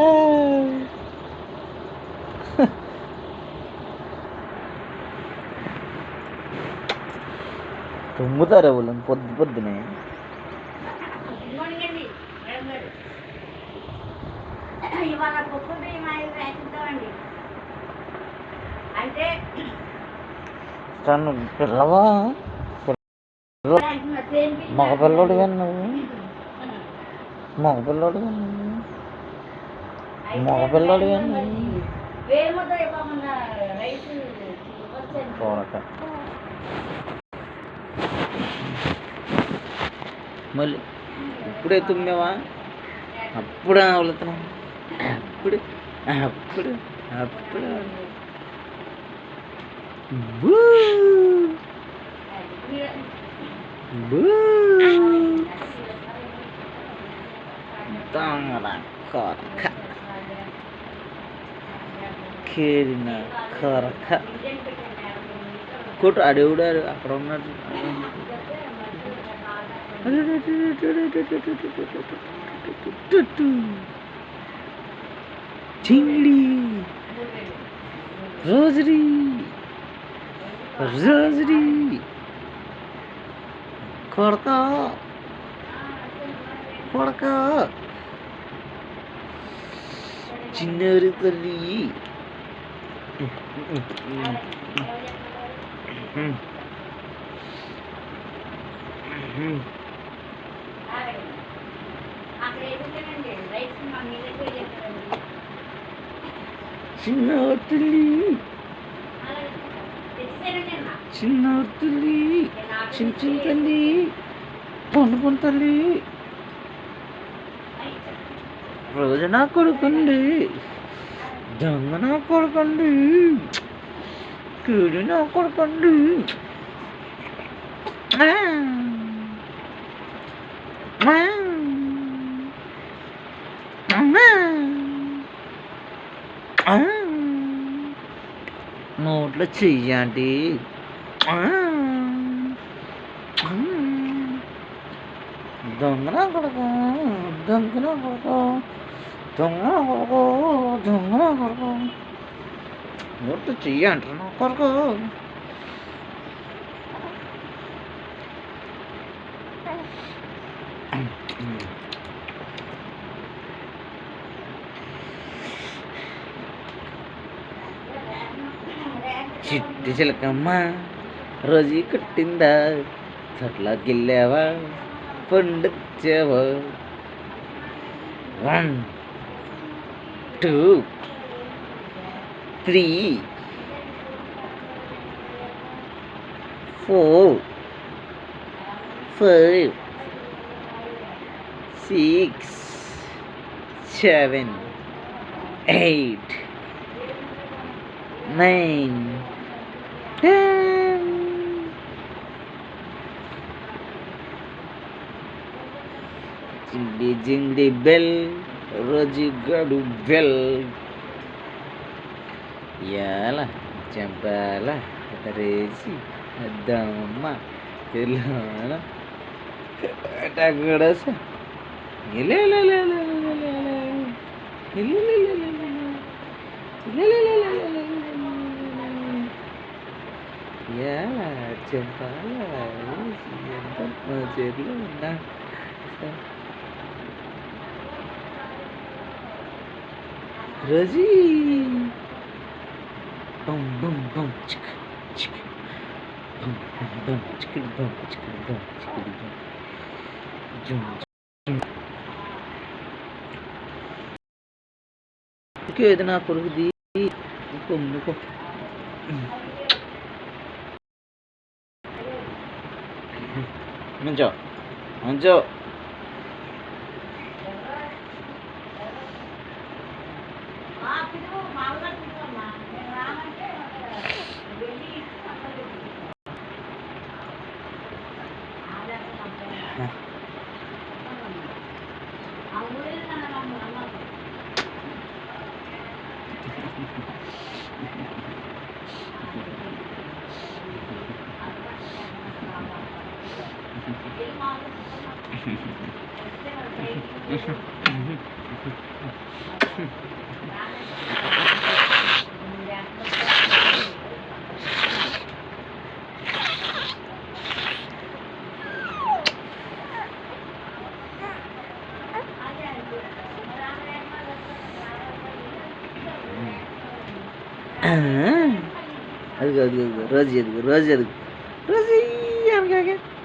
ఆ. తుమ్ముతారా వాళ్ళు? పొద్దు పొద్దునే. ఇవాళ అంటే తను పిల్లవా మగ పిల్లోడు పిల్లోడు నువ్వు మగ పిల్లోడు నువ్వు మళ్ళీ ఇప్పుడే తుమ్మేవా? అప్పుడే వెళుతున్నాం అప్పుడు అప్పుడు అప్పుడు. బూ. బూ. దొంగల కొరక కేరిన కొరక కొట్టు అడేవుడారు అక్కడ ఉన్నాడు చింగిడి రోజరీ రోజరీ కొడక కొడక చిన్నారి తల్లి. చిన్న తల్లి. చిన్న తల్లి. చిన్న చిన్న తల్లి. పండు పండు తల్లి. రోజు నా దొంగన దొంగ నా కొడుకుండి. కీడు నా నోట్లో చెయ్యండి దొంగన కొడుకు దొంగన కొడుకు. దొంగన కొడుకు దొంగన కొడుకు నోట్లో చెయ్యంటారు నా చిట్టి చిలకమ్మ రోజు కట్టిందా? చట్ల వెళ్ళావా పండుచ్చావా one two, three, four, five, six, seven, eight, nine, ten. Jingle, jingle bell. ರಜಿಗಳು ಬೆಲ್ ಯಾಲ ಚಂಪಾಲ ರೇಸಿ ಅದ್ದಮ್ಮ ಎಲ್ಲ ಟಗಡಸ ಇಲ್ಲ ಇಲ್ಲ ಇಲ್ಲ ಇಲ್ಲ ಇಲ್ಲ ಇಲ್ಲ ಇಲ್ಲ ಇಲ್ಲ ಇಲ್ಲ ಯಾಲ ಚಂಪಾಲ ರೇಸಿ ಅದ್ದಮ್ಮ ಚೆಲ್ಲ టగడస యా చంపాల ఎంత మా చేతిలో ఉన్నా రోజీ బం బం బం చిక్ చిక్ బం బం బం చికిడి బం చికిడి బం చికిడి బం జుమ్ ఇంకే ఏది నా కొడుకుది కొమ్ముకో మంచో మంచో మా ভালো লাগবে अद रज़ी अद रज़ी क्या क्या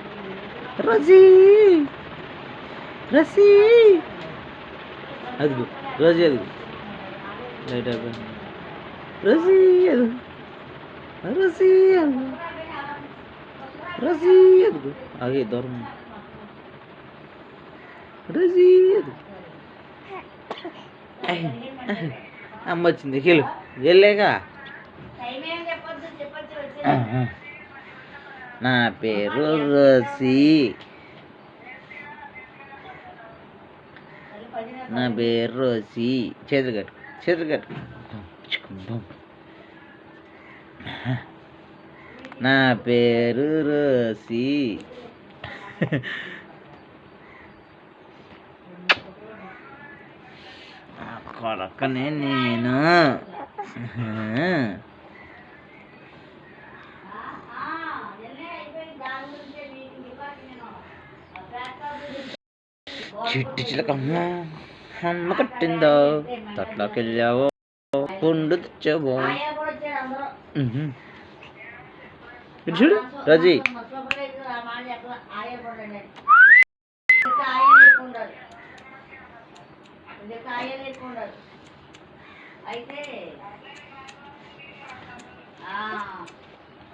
రోజీ రసీ అదిగో రోజు ఎదుగు లైట్ అయిపోయింది రోజీ ఎదుగు రసీ అదుగు రసీ ఎదుగు ఆగే దూరం రసీ ఎదుగు అమ్మ వచ్చింది వెళ్ళు వెళ్ళేగా నా పేరు రోసి. నా పేరు రోసి. చేతులు కట్టు చేతులు కట్టు. నా పేరు రోసి. కొడకనే నేను. చిట్టి చిలకమ్మ అమ్మ కట్టిందో తట్లోకి వెళ్ళావో పండు తెచ్చావో. చూడు రజీ. అయితే